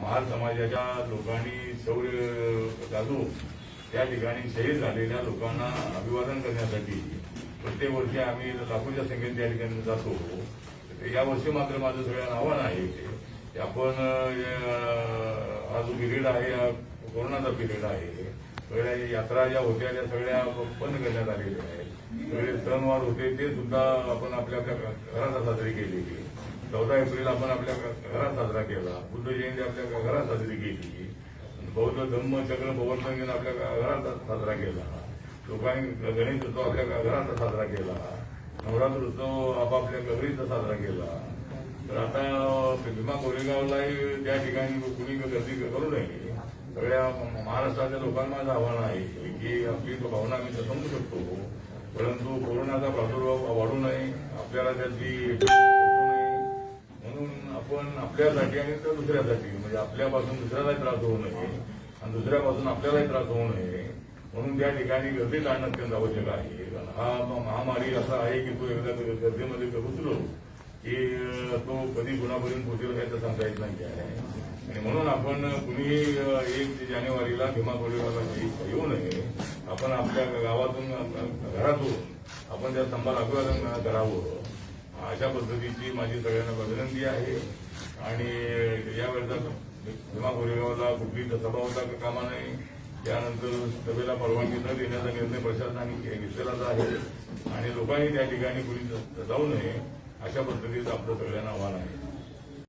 महार समाजाच्या लोकांनी शौर्य गाजून त्या ठिकाणी शहीद झालेल्या लोकांना अभिवादन करण्यासाठी प्रत्येक वर्षी आम्ही लाखोच्या संख्येने त्या ठिकाणी जातो. या वर्षी मात्र माझं सगळ्यांना आव्हान आहे आपण हा जो पिरियड आहे हा कोरोनाचा पिरियड आहे सगळ्या यात्रा ज्या होत्या त्या सगळ्या बंद करण्यात आलेल्या आहेत. सगळे सणवार होते ते सुद्धा आपण आपल्या घरात साजरी केली. चौदा एप्रिल आपण आपल्या घरात साजरा केला. बुद्ध जयंती आपल्या घरात साजरी केली. बौद्ध धम्म चक्र प्रवर्तन आपल्या घरात साजरा केला. लोकांनी गणेश उत्सव आपल्या घरात साजरा केला. नवरात्र उत्सव आपापल्या घरीच साजरा केला. तर आता भीमा कोरेगावलाही त्या ठिकाणी कुणी गर्दी करू नये. सगळ्या महाराष्ट्राच्या लोकांना माझं आव्हान आहे की आपली भावना आम्ही समजू शकतो. परंतु कोरोनाचा प्रादुर्भाव वाढू नये आपल्याला त्याची नये म्हणून आपण आपल्यासाठी आणि तर दुसऱ्यासाठी म्हणजे आपल्यापासून दुसऱ्यालाही त्रास होऊ नये आणि दुसऱ्यापासून आपल्यालाही त्रास होऊ नये म्हणून त्या ठिकाणी गर्दी टाळणं अत्यंत आवश्यक आहे. कारण हा महामारी असा आहे की तो एकदा गर्दीमध्ये घुसलो की तो कधी गुणापर्यंत पोहोचेल काय तर सांगता येत नाही आहे. आणि म्हणून आपण कुणीही एक जानेवारीला भीमा कोरेगावला येऊ नये आपण आपल्या गावातून घरातून आपण त्या स्तंभाला अभिवादन करावं. अशा पद्धतीची माझी सगळ्यांना विनंती आहे. आणि यावेळेचा भीमा कोरेगावला कुठली सभा होता का कामा नाही. त्यानंतर सभेला परवानगी न देण्याचा निर्णय प्रशासनाने घेतलेलाच आहे. आणि लोकांनी त्या ठिकाणी कुणी जाऊ नये अशा पद्धतीचं आपलं सगळ्यांना आव्हान आहे.